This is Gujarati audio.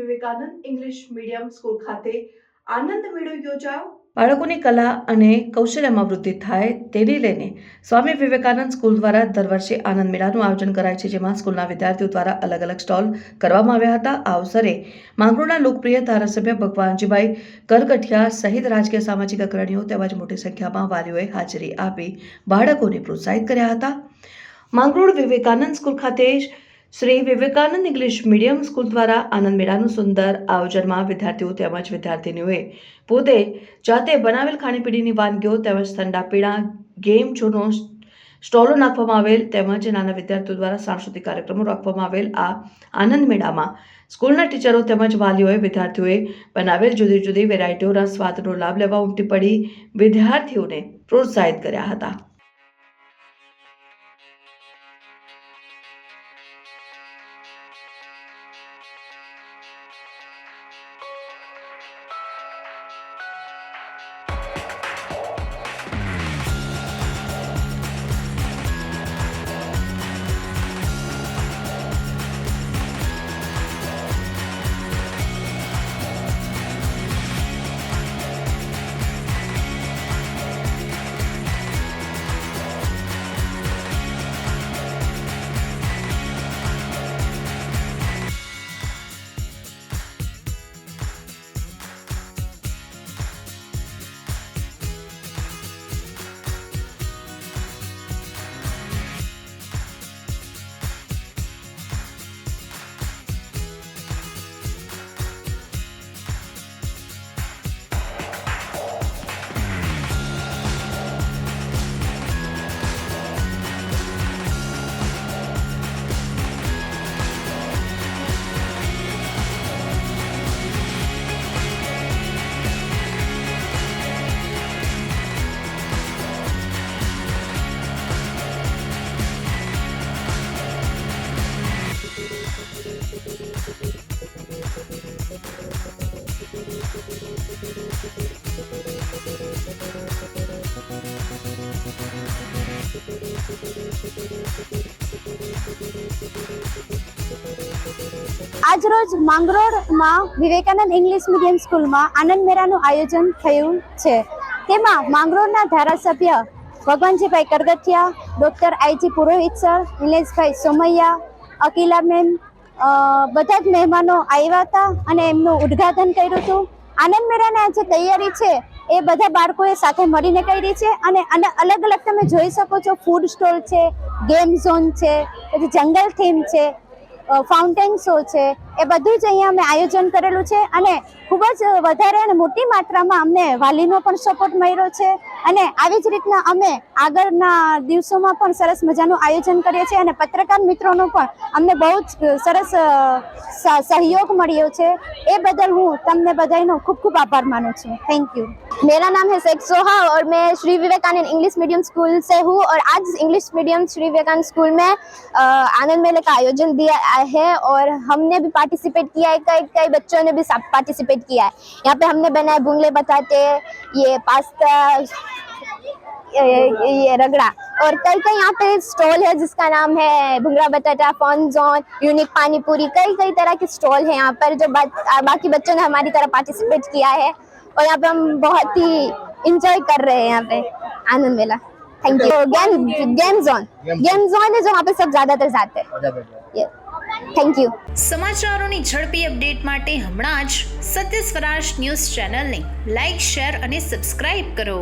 વિવેકાનંદ ઇંગ્લિશ મીડિયમ સ્કૂલ ખાતે આનંદ મેળો યોજાયો. બાળકોની કલા અને કૌશલ્યમાં વૃદ્ધિ થાય તેને લઈને સ્વામી વિવેકાનંદ સ્કૂલ દ્વારા દર વર્ષે આનંદ મેળાનું આયોજન કરાય છે, જેમાં સ્કૂલના વિદ્યાર્થીઓ દ્વારા અલગ અલગ સ્ટોલ કરવામાં આવ્યા હતા. આ અવસરે માંગરોળના લોકપ્રિય ધારાસભ્ય ભગવાનજીભાઈ કરગઠિયા સહિત રાજકીય સામાજિક અગ્રણીઓ તેમજ મોટી સંખ્યામાં વાલીઓએ હાજરી આપી બાળકોને પ્રોત્સાહિત કર્યા હતા. માંગરોળ વિવેકાનંદ સ્કૂલ ખાતે Shri Vivekanand English medium school દ્વારા આનંદ મેળાનું સુંદર આયોજનમાં વિદ્યાર્થીઓ તેમજ વિદ્યાર્થીનીઓએ પોતે જાતે બનાવેલ ખાણીપીણીની વાનગીઓ તેમજ ઠંડા પીણા ગેમ ઝોનો સ્ટોલો નાખવામાં આવેલ તેમજ નાના વિદ્યાર્થીઓ દ્વારા સાંસ્કૃતિક કાર્યક્રમો રાખવામાં આવેલ આ આનંદ મેળામાં સ્કૂલના ટીચરો તેમજ વાલીઓએ વિદ્યાર્થીઓએ બનાવેલ જુદી જુદી વેરાયટીઓના સ્વાદનો લાભ લેવા ઉમટી પડી વિદ્યાર્થીઓને પ્રોત્સાહિત કર્યા હતા. આજરોજ માંગરોળમાં વિવેકાનંદ ઇંગ્લિશ મીડિયમ સ્કૂલમાં આનંદ મેળાનું આયોજન થયું છે. તેમાં માંગરોળના ધારાસભ્ય Bhagwanjibhai Kargathiya, doctor I G Purohit sir, Nileshbhai Somaiya Akilaben ma'am બધા જ મહેમાનો આવ્યા હતા અને એમનું ઉદ્ઘાટન કર્યું હતું. આનંદ મેળાની આ જે તૈયારી છે. એ બધા બાળકોએ સાથે મળીને કરી છે અને અલગ અલગ તમે જોઈ શકો છો ફૂડ સ્ટોલ છે ગેમ ઝોન છે, પછી જંગલ થીમ છે ફાઉન્ટેન શો છે, એ બધું જ અહીંયા અમે આયોજન કરેલું છે અને ખૂબ જ વધારે અને મોટી માત્રામાં અમને વાલીનો પણ સપોર્ટ મળ્યો છે અને આવી જ રીતના અમે આગળના દિવસોમાં પણ સરસ મજાનું આયોજન કરીએ છીએ અને પત્રકાર મિત્રોનો પણ અમને બહુ જ સરસ સહયોગ મળ્યો છે. એ બદલ હું તમને બધાનો ખૂબ ખૂબ આભાર માનું છું. થેન્ક યુ मेरा नाम है शेख सोहा और मैं Shri Vivekanand English medium school से हूँ और आज English medium Shri Vivekanand school में आनंद मेले का आयोजन दिया है और हमने भी पार्टिसिपेट किया है, कई कई बच्चों ने भी पार्टिसिपेट किया है। यहाँ पे हमने बनाए बुंगले बताते ये पास्ता, ये ये रगड़ा और कई कई यहाँ पे स्टॉल है जिसका नाम है भुंगरा बटाटा फॉन जोन यूनिक पानी पूरी कई कई तरह के स्टॉल है यहाँ पर जो बात- बाकी बच्चों ने हमारी तरह पार्टिसिपेट किया है। और यहाँ पे हम बहुत ही इंजॉय कर रहे हैं यहाँ पे Anand Mela thank you game game zone game zone है जो वहाँ पे सब ज्यादातर जाते हैं थैंक यू સમાચારોની ઝડપી અપડેટ માટે હમણાં જ સત્ય સ્વરાજ ન્યૂઝ ચેનલને લાઇક શેર અને સબસ્ક્રાઇબ કરો